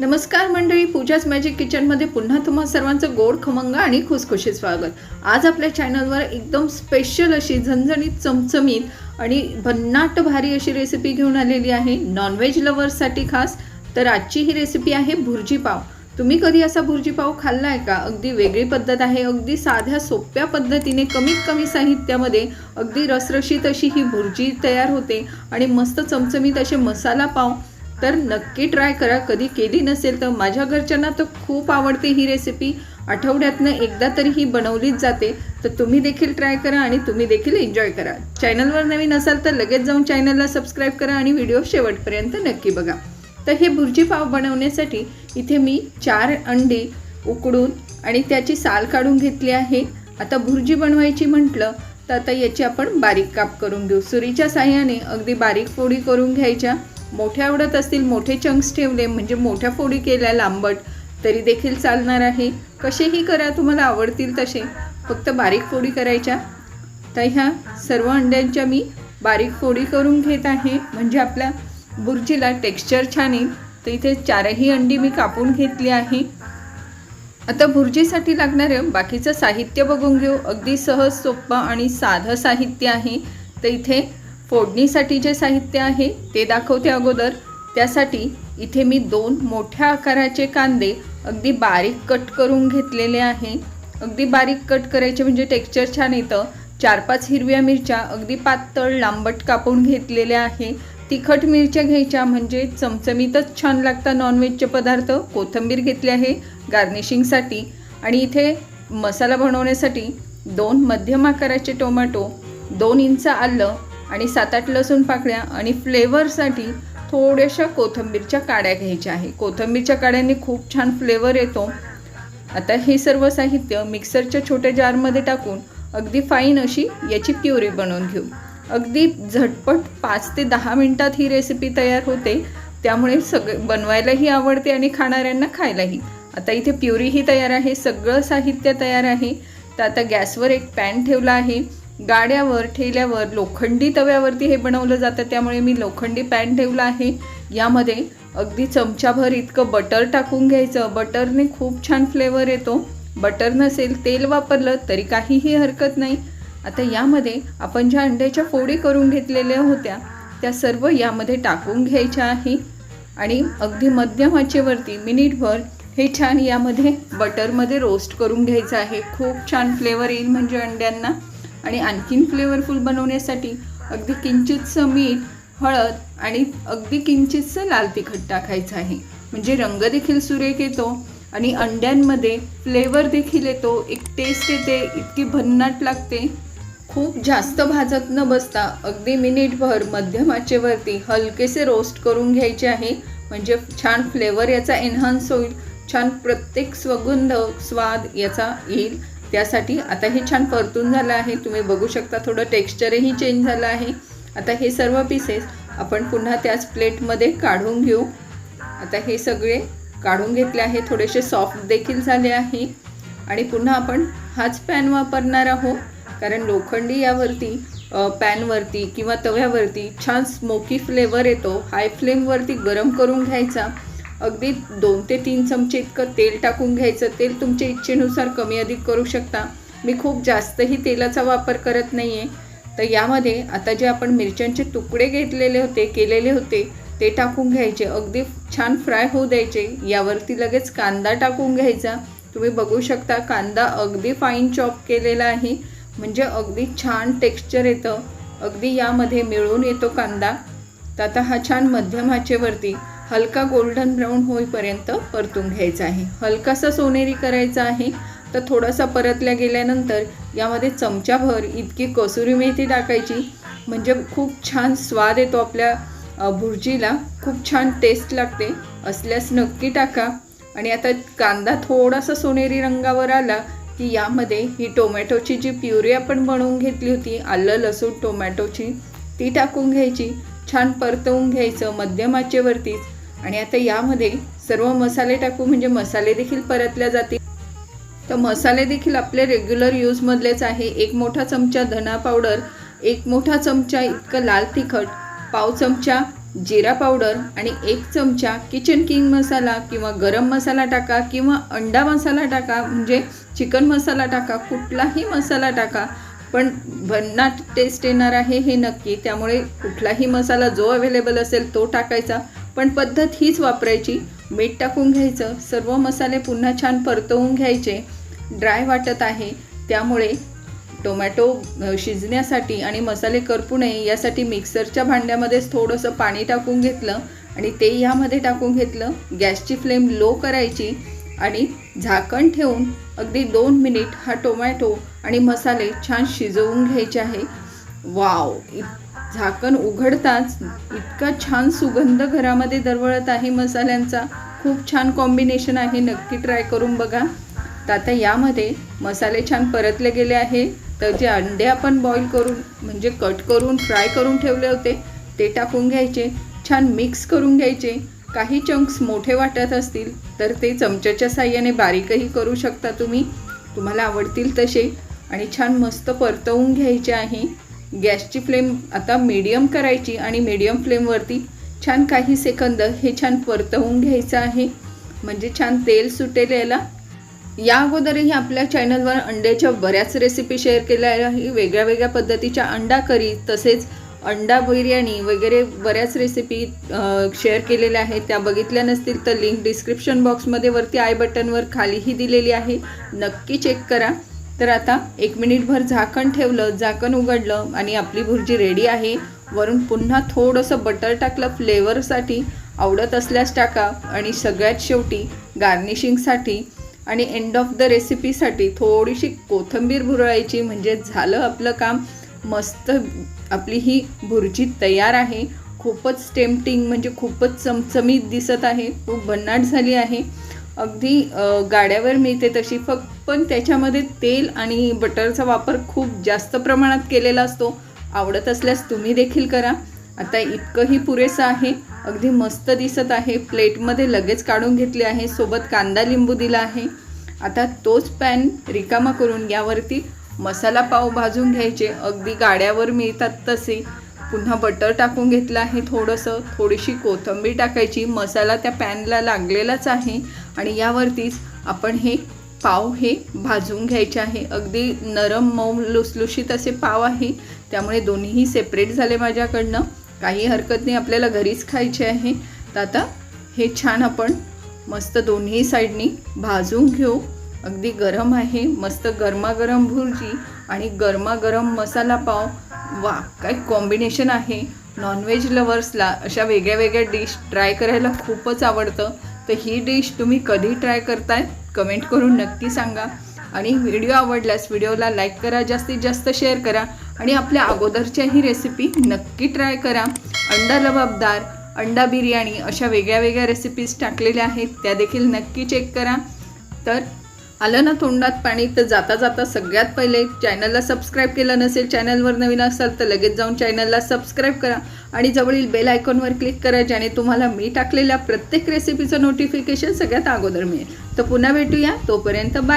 नमस्कार मंडळी पूजाच मॅजिक किचनमध्ये पुन्हा तुम्हा सर्वांचं गोड खमंग आणि खुसखुशी स्वागत. आज आपल्या चॅनलवर एकदम स्पेशल अशी झणझणीत चमचमीत आणि भन्नाट भारी अशी रेसिपी घेऊन आलेली आहे नॉनव्हेज लवर्ससाठी खास. तर आजची ही रेसिपी आहे भुर्जी पाव. तुम्ही कधी असा भुर्जी पाव खाल्ला आहे का? अगदी वेगळी पद्धत आहे अगदी साध्या सोप्या पद्धतीने कमीत कमी साहित्यामध्ये अगदी रसरशीत अशी ही भुर्जी तयार होते. आणि मस्त चमचमीत असे मसाला पाव तर नक्की ट्राय करा. कधी केली नसेल तर माझ्या घरच्यांना तर खूप आवडते ही रेसिपी आठवड्यातनं एकदा तरी ही बनवलीच जाते. तर तुम्ही देखील ट्राय करा आणि तुम्ही देखील एन्जॉय करा. चॅनलवर नवीन असाल तर लगेच जाऊन चॅनलला सबस्क्राईब करा आणि व्हिडिओ शेवटपर्यंत नक्की बघा. तर हे भुर्जी पाव बनवण्यासाठी इथे मी चार अंडी उकडून आणि त्याची साल काढून घेतली आहे. आता भुर्जी बनवायची म्हटलं तर आता याची आपण बारीक काप करून घेऊ. सुरीच्या साह्याने अगदी बारीक फोडी करून घ्यायच्या. मोठ्या आवडत असतील मोठे चंक्स ठेवले म्हणजे मोठ्या फोडी केल्या लांबट तरी देखील चालणार आहे. कसेही करा तुम्हाला आवडतील तसे. फक्त बारीक फोडी करायच्या. तर ह्या सर्व अंड्यांच्या मी बारीक फोडी करून घेत आहे. म्हणजे आपल्या बुर्जीला टेक्स्चर छान येईल. तर इथे चारही अंडी मी कापून घेतली आहे. आता भुर्जीसाठी लागणारं बाकीचं साहित्य बघून घेऊ. अगदी सहज सोपं आणि साधं साहित्य आहे. तर इथे फोडणीसाठी जे साहित्य आहे ते दाखवते अगोदर. त्यासाठी इथे मी दोन मोठ्या आकाराचे कांदे अगदी बारीक कट करून घेतलेले आहे. अगदी बारीक कट करायचे म्हणजे टेक्स्चर छान येतं. चार पाच हिरव्या मिरच्या अगदी पातळ लांबट कापून घेतलेल्या आहे. तिखट मिरच्या घ्यायच्या म्हणजे चमचमीतच छान लागतात नॉनव्हेजचे पदार्थ. कोथिंबीर घेतली आहे गार्निशिंगसाठी आणि इथे मसाला बनवण्यासाठी दोन मध्यम आकाराचे टोमॅटो दोन इंच आलं आणि सात आठ लसूण पाकळ्या आणि फ्लेवरसाठी थोड्याशा कोथिंबीरच्या काड्या घ्यायच्या आहे. कोथिंबीरच्या काड्यांनी खूप छान फ्लेवर येतो. आता हे सर्व साहित्य मिक्सरच्या छोट्या जारमध्ये टाकून अगदी फाईन अशी याची प्युरी बनवून घेऊ. अगदी झटपट पाच ते दहा मिनटात ही रेसिपी तयार होते. त्यामुळे सगळे बनवायलाही आवडते आणि खाणाऱ्यांना खायलाही. आता इथे प्युरीही तयार आहे सगळं साहित्य तयार आहे. तर आता गॅसवर एक पॅन ठेवला आहे. गाड्यावर ठेल्यावर लोखंडी तव्यावरती हे बनवलं जातं. त्यामुळे मी लोखंडी पॅन ठेवला आहे. यामध्ये अगदी चमचाभर इतकं बटर टाकून घ्यायचं. बटरने खूप छान फ्लेवर येतो. बटर नसेल तेल वापरलं तरी काहीही हरकत नाही. आता यामध्ये आपण ज्या अंड्याच्या फोडी करून घेतलेल्या होत्या त्या सर्व यामध्ये टाकून घ्यायच्या आहे. आणि अगदी मध्यम आचेवरती मिनिटभर हे छान यामध्ये बटरमध्ये रोस्ट करून घ्यायचं आहे. खूप छान फ्लेवर येईल म्हणजे अंड्यांना. आणि आणखीन फ्लेवरफुल बनवण्यासाठी अगदी किंचितचं मीठ हळद आणि अगदी किंचितचं लाल तिखट टाकायचं आहे. म्हणजे रंग देखील सुरेख येतो आणि अंड्यांमध्ये फ्लेवर देखील येतो. एक टेस्ट येते इतकी भन्नाट लागते. खूप जास्त भाजत न बसता अगदी मिनिटभर मध्यम आचेवरती हलकेसे रोस्ट करून घ्यायचे आहे. म्हणजे छान फ्लेवर याचा एन्हान्स होईल. छान प्रत्येक स्वगंध स्वाद याचा येईल. त्यासाठी आता हे छान परतून झालं आहे. तुम्ही बघू शकता थोडं टेक्स्चरही चेंज झालं आहे. आता हे सर्व पीसेस आपण पुन्हा त्याच प्लेटमध्ये काढून घेऊ. आता हे सगळे काढून घेतले आहे. थोडेसे सॉफ्ट देखील झाले आहे. आणि पुन्हा आपण हाच पॅन वापरणार आहोत. कारण लोखंडी यावरती पॅनवरती किंवा तव्यावरती छान स्मोकी फ्लेवर येतो. हाय फ्लेमवरती गरम करून घ्यायचा. अगदी दोन ते तीन चमचे इतकं तेल टाकून घ्यायचं. तेल तुमच्या इच्छेनुसार कमी अधिक करू शकता. मी खूप जास्तही तेलाचा वापर करत नाही आहे तर यामध्ये आता जे आपण मिरच्यांचे तुकडे घेतलेले होते केलेले होते ते टाकून घ्यायचे. अगदी छान फ्राय होऊ द्यायचे. यावरती लगेच कांदा टाकून घ्यायचा. तुम्ही बघू शकता कांदा अगदी फाईन चॉप केलेला आहे. म्हणजे अगदी छान टेक्स्चर येतं. अगदी यामध्ये मिळून येतो कांदा. तर आता हा छान मध्यम आचेवरती हलका गोल्डन ब्राऊन होईपर्यंत परतून घ्यायचा आहे. हलकासा सोनेरी करायचा आहे. तर थोडासा परतल्या गेल्यानंतर यामध्ये चमचाभर इतकी कसुरी मेथी टाकायची. म्हणजे खूप छान स्वाद येतो आपल्या भुर्जीला. खूप छान टेस्ट लागते. असल्यास नक्की टाका. आणि आता कांदा थोडासा सोनेरी रंगावर आला की यामध्ये ही टोमॅटोची जी प्युरी आपण बनवून घेतली होती आलं लसूण टोमॅटोची ती टाकून घ्यायची. छान परतवून घ्यायचं मध्यम आचेवरतीच आणि आता यामध्ये सर्व मसाले टाकू म्हणजे मसाले देखील परतल्या जातील. तर मसाले देखील आपले रेग्युलर यूजमधलेच आहे. एक मोठा चमचा धना पावडर एक मोठा चमचा इतकं लाल तिखट पाव चमचा जिरा पावडर आणि एक चमचा किचन किंग मसाला किंवा गरम मसाला टाका किंवा अंडा मसाला टाका म्हणजे चिकन मसाला टाका कुठलाही मसाला टाका. पण भन्नाट टेस्ट येणार आहे हे नक्की. त्यामुळे कुठलाही मसाला जो अवेलेबल असेल तो टाकायचा. पण पद्धत हीच वापरायची. मीठ टाकून घ्यायचं. सर्व मसाले पुन्हा छान परतवून घ्यायचे. ड्राय वाटत आहे. त्यामुळे टोमॅटो शिजण्यासाठी आणि मसाले करपू नये यासाठी मिक्सरच्या भांड्यामध्येच थोडंसं पाणी टाकून घेतलं आणि ते यामध्ये टाकून घेतलं. गॅसची फ्लेम लो करायची आणि झाकण ठेवून अगदी दोन मिनिट हा टोमॅटो आणि मसाले छान शिजवून घ्यायचे आहे. वाव! झाकण उघडताच इतका छान सुगंध घरामध्ये दरवळत आहे मसाल्यांचा. खूप छान कॉम्बिनेशन आहे. नक्की ट्राय करून बघा. तर आता यामध्ये मसाले छान परतले गेले आहे. तर जे अंडे आपण बॉईल करून म्हणजे कट करून फ्राय करून ठेवले होते ते टाकून घ्यायचे. छान मिक्स करून घ्यायचे. काही चंक्स मोठे वाटत असतील तर ते चमच्याच्या साह्याने बारीकही करू शकता तुम्ही. तुम्हाला आवडतील तसे. आणि छान मस्त परतवून घ्यायचे आहे. गॅसची फ्लेम आता मीडियम करायची आणि मीडियम फ्लेमवरती छान काही सेकंद हे छान परतवून घ्यायचं आहे. म्हणजे छान तेल सुटेल याला. या अगोदरही आपल्या चॅनलवर अंड्याच्या बऱ्याच रेसिपी शेअर केल्या आहे. वेगळ्या वेगळ्या पद्धतीच्या अंडा करी तसेच अंडा बिर्याणी वगैरे बऱ्याच रेसिपी शेअर केलेल्या आहेत. त्या बघितल्या नसतील तर लिंक डिस्क्रिप्शन बॉक्समध्ये वरती आय बटनवर खालीही दिलेली आहे. नक्की चेक करा. तर आता एक मिनिटभर झाकण ठेवलं झाकण उघडलं आणि आपली भुर्जी रेडी आहे. वरून पुन्हा थोडंसं बटर टाकलं फ्लेवरसाठी आवडत असल्यास टाका. आणि सगळ्यात शेवटी गार्निशिंगसाठी आणि एंड ऑफ द रेसिपीसाठी थोडीशी कोथिंबीर भुरळायची. म्हणजे झालं आपलं काम. मस्त आपली ही भुर्जी तयार आहे. खूपच टेम्पटिंग म्हणजे खूपच चमचमीत दिसत आहे. खूप भन्नाट झाली आहे. अगदी गाड्यावर मिळते तशी. फक्त पण त्याच्यामध्ये तेल आणि बटरचा वापर खूप जास्त प्रमाणात केलेला असतो. आवडत असल्यास तुम्ही देखील करा. आता इतकंही पुरेसं आहे. अगदी मस्त दिसत आहे. प्लेटमध्ये लगेच काढून घेतले आहे. सोबत कांदा लिंबू दिला आहे. आता तोच पॅन रिकामा करून यावरती मसाला पाव भाजून घ्यायचे. अगदी गाड्यावर मिळतात तसे. पुन्हा बटर टाकून घेतलं आहे थोडंसं. थोडीशी कोथिंबीर टाकायची. मसाला त्या पॅनला लागलेलाच आहे. आणि यावरतीच आपण हे पाव हे भाजून घ्यायचे आहे. अगदी नरम मऊ लुसलुशीत असे पाव आहे. त्यामुळे दोन्हीही सेपरेट झाले माझ्याकडनं. काही हरकत नाही आपल्याला घरीच खायचे आहे. तर आता हे छान आपण मस्त दोन्ही साईडनी भाजून घेऊ. अगदी गरम आहे. मस्त गरमागरम भुर्जी आणि गरमागरम मसाला पाव. वा काय कॉम्बिनेशन आहे. नॉनव्हेज लवर्सला अशा वेगळ्या वेगळ्या डिश ट्राय करायला खूपच आवडतं. तर ही डिश तुम्ही कधी ट्राय करताय कमेंट करून नक्की सांगा. आणि व्हिडिओ आवडल्यास व्हिडिओला लाईक करा जास्तीत जास्त शेअर करा आणि आपल्या अगोदरच्याही रेसिपी नक्की ट्राय करा. अंडा लबाबदार अंडा बिर्याणी अशा वेगळ्या वेगळ्या रेसिपीज टाकलेल्या आहेत त्या देखील नक्की चेक करा. तर आलं ना तोंडात पाणी तर जाता जाता सगळ्यात पहिले चॅनलला सबस्क्राईब केलं नसेल चॅनलवर नवीन असाल तर लगेच जाऊन चॅनलला सबस्क्राईब करा. आणि जवळील बेल आयकॉनवर क्लिक करा ज्याने तुम्हाला मी टाकलेल्या प्रत्येक रेसिपीचं नोटिफिकेशन सगळ्यात अगोदर मिळेल. तर पुन्हा भेटूया तोपर्यंत बाय